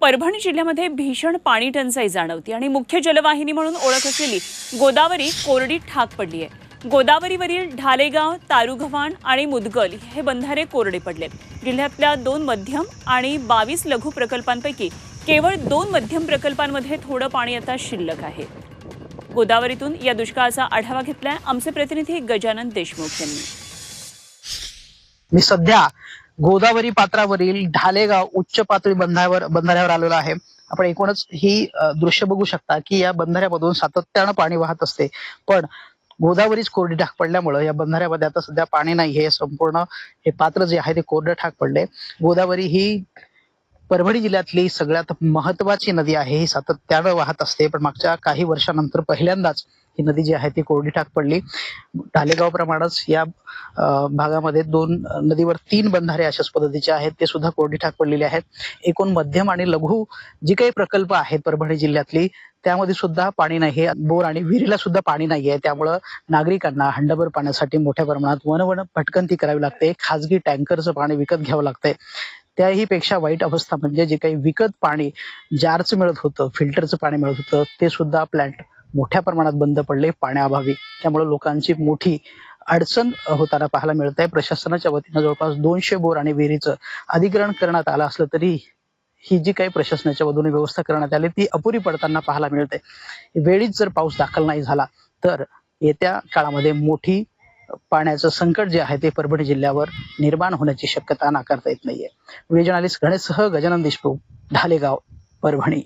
परभणी जिल्ह्यामध्ये भीषण पाणी टंचाई जाणवती आणि मुख्य जलवाहिनी म्हणून ओळख असलेली गोदावरी कोरडी ठाक पडली आहे गोदावरीवरील ढालेगाव तारुगव्हाण आणि मुदगल हे बंधारे कोरडे पडलेत. जिल्ह्यातल्या दोन मध्यम आणि बावीस लघु प्रकल्पांपैकी केवळ दोन मध्यम प्रकल्पांमध्ये थोडं पाणी आता शिल्लक आहे. गोदावरीतून या दुष्काळाचा आढावा घेतलाय आमचे प्रतिनिधी गजानन देशमुख यांनी. मी सध्या गोदावरी पात्रावरील ढालेगाव उच्च पातळी बंधाऱ्यावर बंधाऱ्यावर आलेलो आहे. आपण एकूणच ही दृश्य बघू शकता की या बंधाऱ्यामधून सातत्यानं पाणी वाहत असते. पण गोदावरीच कोरडी ठाक पडल्यामुळे या बंधाऱ्यामध्ये आता सध्या पाणी नाही. हे संपूर्ण हे पात्र जे आहे ते कोरडं ठाक पडले. गोदावरी ही परभणी जिल्ह्यातली सगळ्यात महत्वाची नदी आहे. ही सातत्यानं वाहत असते. पण मागच्या काही वर्षानंतर पहिल्यांदाच ही नदी जी आहे ती कोरडी ठाक पडली. ढालेगाव प्रमाणेच या भागामध्ये दोन नदीवर तीन बंधारे अशाच पद्धतीचे आहेत. ते सुद्धा कोरडी ठाक पडलेले आहेत. एकूण मध्यम आणि लघु जी काही प्रकल्प आहेत परभणी जिल्ह्यातली त्यामध्ये सुद्धा पाणी नाही बोर आणि विहिरीला सुद्धा पाणी नाही आहे त्यामुळं नागरिकांना हंडभर पाण्यासाठी मोठ्या प्रमाणात वनवन भटकंती करावी लागते. खाजगी टँकरचं पाणी विकत घ्यावं लागतंय. त्याही पेक्षा वाईट अवस्था म्हणजे जे काही विकत पाणी जारचं मिळत होतं फिल्टरचं पाणी मिळत होतं ते सुद्धा प्लॅन्ट मोठ्या प्रमाणात बंद पडले पाण्याअभावी. त्यामुळे लोकांची मोठी अडचण होताना पाहायला मिळत आहे प्रशासनाच्या वतीनं जवळपास दोनशे बोर आणि विहिरीचं अधिग्रहण करण्यात आलं असलं तरी ही जी काही प्रशासनाच्या वतीने व्यवस्था करण्यात आली ती अपुरी पडताना पाहायला मिळते वेळीच जर पाऊस दाखल नाही झाला तर येत्या काळामध्ये मोठी पाण्याचं संकट जे आहे ते परभणी जिल्ह्यावर निर्माण होण्याची शक्यता नाकारता येत नाहीये. व्हिडिओ जर्नलिस्ट गणेशसह गजानन देशमुख ढालेगाव परभणी.